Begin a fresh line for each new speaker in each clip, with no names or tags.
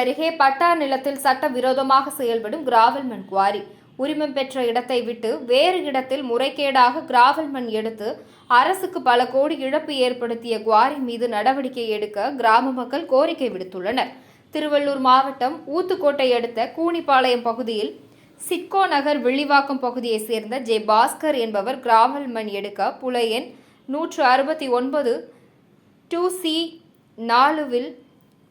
அருகே பட்டா நிலத்தில் சட்டவிரோதமாக செயல்படும் கிராவல் மண் குவாரி. உரிமம் பெற்ற இடத்தை விட்டு வேறு இடத்தில் முறைகேடாக கிராவல் மண் எடுத்து அரசுக்கு பல கோடி இழப்பு ஏற்படுத்திய குவாரி மீது நடவடிக்கை எடுக்க கிராம மக்கள் கோரிக்கை விடுத்துள்ளனர். திருவள்ளூர் மாவட்டம் ஊத்துக்கோட்டை அடுத்த கூனிப்பாளையம் பகுதியில் சிட்கோ நகர் வெள்ளிவாக்கம் பகுதியைச் சேர்ந்த ஜே பாஸ்கர் என்பவர் கிராவல் மண் எடுக்க புலையன் நூற்று அறுபத்தி ஒன்பது டூ சி நாலுவில்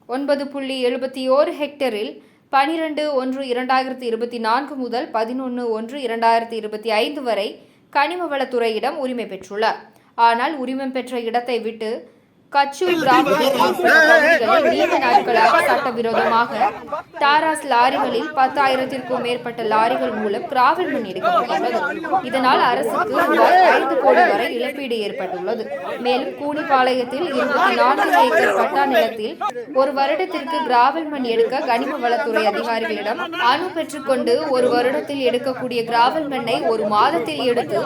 ஒன்பது புள்ளி எழுபத்தி ஓரு ஹெக்டரில் பனிரெண்டு ஒன்று இரண்டாயிரத்தி இருபத்தி நான்கு முதல் பதினொன்று ஒன்று இரண்டாயிரத்தி இருபத்தி ஐந்து வரை கனிம வளத்துறையிடம் உரிமை பெற்றுள்ளார். ஆனால் உரிமம் பெற்ற இடத்தை விட்டு கச்சூர் கிராமத்தில் பகுதிகளில் நீண்ட நாட்களாக சட்டவிரோதமாக டாராஸ் லாரிகளில் பத்தாயிரத்திற்கும் மேற்பட்ட லாரிகள் மூலம் கிராவல் மண் எடுக்கப்பட்டுள்ளது. இதனால் அரசுக்கு ரூபாய் ஐந்து கோடி வரை இழப்பீடு ஏற்பட்டுள்ளது. மேலும் கூனிப்பாளையத்தில் இருபத்தி நான்கு ஏக்கர் பட்டா நிலத்தில் ஒரு வருடத்திற்கு கிராவல் மண் எடுக்க கனிம வளத்துறை அதிகாரிகளிடம் அணு பெற்றுக்கொண்டு ஒரு வருடத்தில் எடுக்கக்கூடிய கிராவல் மண்ணை ஒரு மாதத்தில் எடுத்து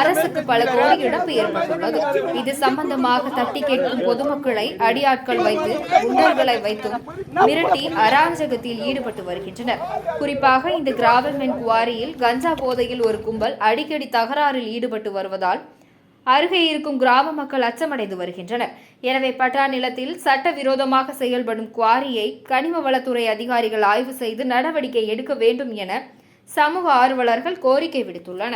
அரசுக்கு பல கோடி இழப்பு ஏற்பட்டுள்ளது. இது சம்பந்தமாக தட்டி கேட்கும் பொதுமக்களை அடியாட்கள் வைத்து குண்டர்களை வைத்தும் மிரட்டி அராஜகத்தில் ஈடுபட்டு வருகின்றனர். குறிப்பாக இந்த கிராவல்மென் குவாரியில் கஞ்சா போதையில் ஒரு கும்பல் அடிக்கடி தகராறில் ஈடுபட்டு வருவதால் அருகே இருக்கும் கிராம மக்கள் அச்சமடைந்து வருகின்றனர். எனவே பட்டா நிலத்தில் சட்டவிரோதமாக செயல்படும் குவாரியை கனிம வளத்துறை அதிகாரிகள் ஆய்வு செய்து நடவடிக்கை எடுக்க வேண்டும் என சமூக ஆர்வலர்கள் கோரிக்கை விடுத்துள்ளனர்.